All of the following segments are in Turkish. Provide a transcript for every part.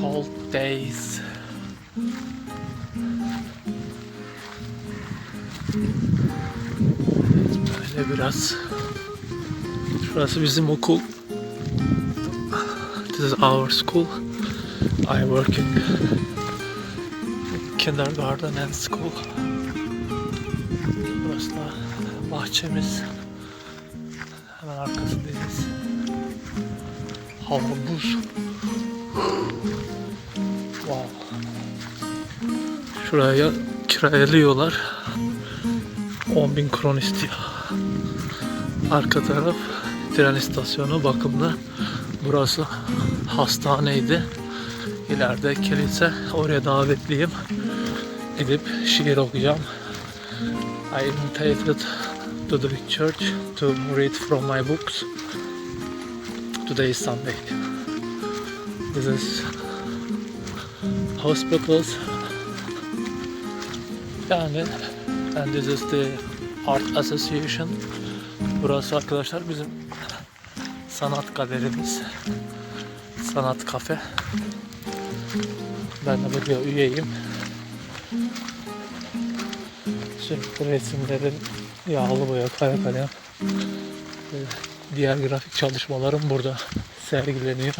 Cold days. Böyle biraz. Şurası bizim okul. This is our school. I work in kindergarten and school. Burası da bahçemiz. Hemen arkasındayız. Hava buz. Wow. Şuraya kiralıyorlar. 10 bin kron istiyor. Arka taraf tren istasyonu bakımda. Burası hastaneydi. İleride kilise. Oraya davetliyim. Gidip şiir okuyacağım. I invited to the church to read from my books. Today is Sunday. This is hospitals. Yani and this is the Art Association. Burası arkadaşlar bizim sanat galerimiz. Sanat kafe. Ben de buraya üyeyim. Sürekli resimlerin yağlı boya, kara kalem ve diğer grafik çalışmalarım burada sergileniyor.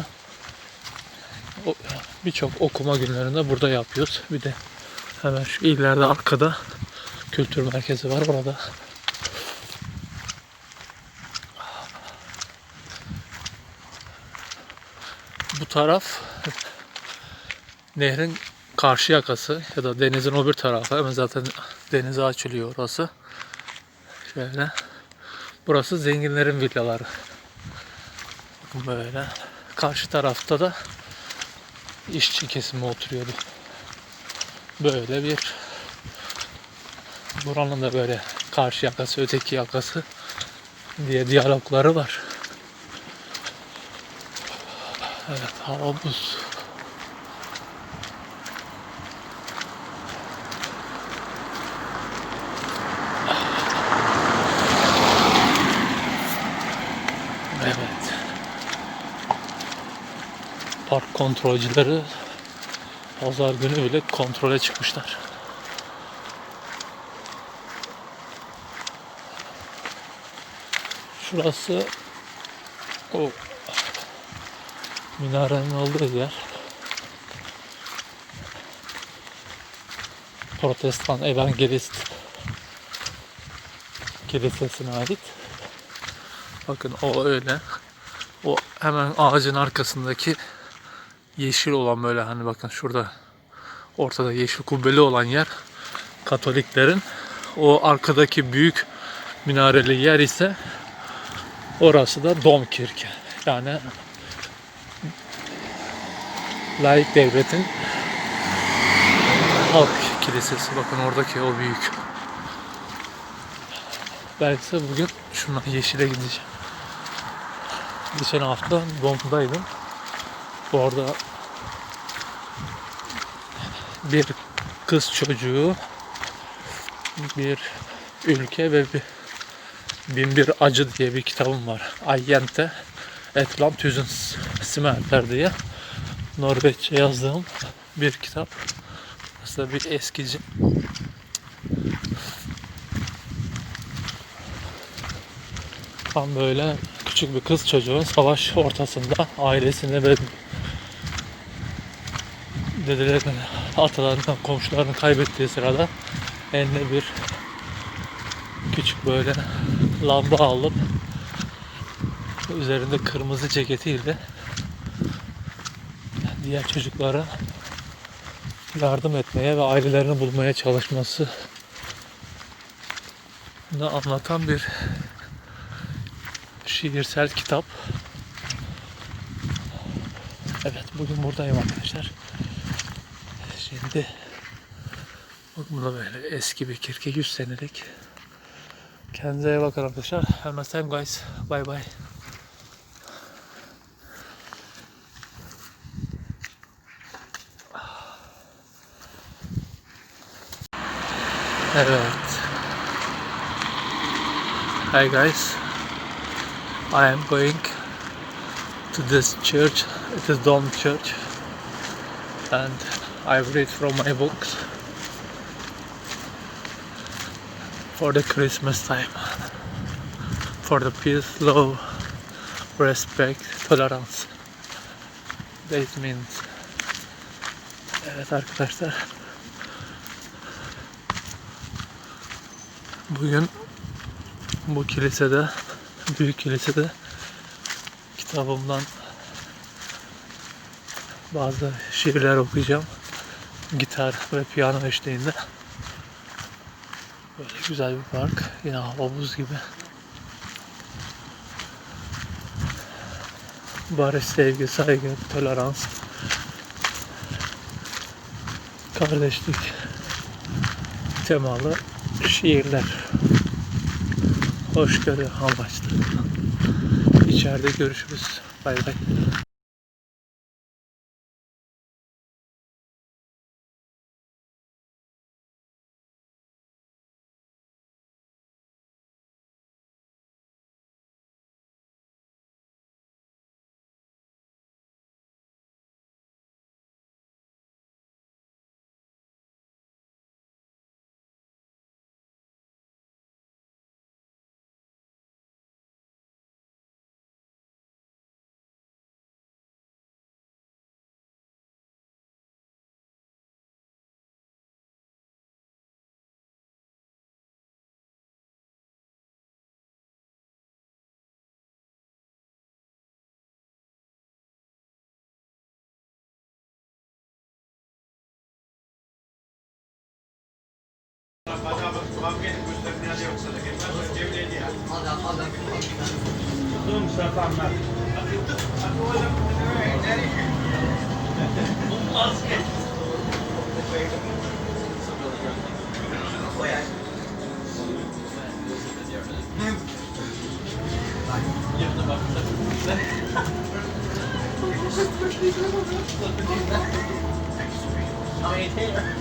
Birçok okuma günlerinde burada yapıyoruz. Bir de hemen şu ileride arkada kültür merkezi var orada. Bu taraf nehrin karşı yakası ya da denizin o bir tarafı. Hemen zaten denize açılıyor orası. Şöyle. Burası zenginlerin villaları. Böyle. Karşı tarafta da işçi kesimi oturuyordu. Böyle bir buranın da böyle karşı yakası, öteki yakası diye diyalogları var. Evet, hava buz. Evet. Park kontrolcüleri pazar günü bile kontrole çıkmışlar. Şurası o minarenin olduğu yer. Protestan Evangelist Kilisesi'ne ait. Bakın o öyle. O hemen ağacın arkasındaki yeşil olan böyle hani bakın şurada ortada yeşil kubbeli olan yer Katoliklerin. O arkadaki büyük minareli yer ise orası da Domkirke. Yani laik devletin halk kilisesi. Bakın oradaki o büyük. Belki de bugün şuna yeşile gideceğim. Geçen hafta Dom'daydım. Orada bir kız çocuğu, bir ülke ve bir Bin bir acı diye bir kitabım var. Ayyente Etlam Tüzün Simerter diye Norveççe yazdığım bir kitap. Aslında bir eskici. Tam böyle küçük bir kız çocuğun savaş ortasında ailesini ve dedelerini, atalarından, komşularını kaybettiği sırada eline bir küçük böyle lamba alıp üzerinde kırmızı ceketiyle diğer çocuklara yardım etmeye ve ailelerini bulmaya çalışması da anlatan bir şiirsel kitap. Evet bugün buradayım arkadaşlar. Şimdi bakın bu da böyle eski bir kirke 100 senelik. Kendinize iyi bakın arkadaşlar. Have a time guys. Bye bye. Evet. Hi guys. I am going to this church. It is Dome Church. and I read from my books for the Christmas time for the peace, love, respect, tolerance. That means Evet arkadaşlar Bugün bu kilisede büyük kilisede kitabımdan bazı şiirler okuyacağım. Gitar ve piyano eşliğinde. Böyle güzel bir park. Yine hava buz gibi. Barış, sevgi, saygı, tolerans, kardeşlik temalı şiirler. Hoşgörü amaçlı. İçeride görüşürüz. Bay bay. I mean, Taylor.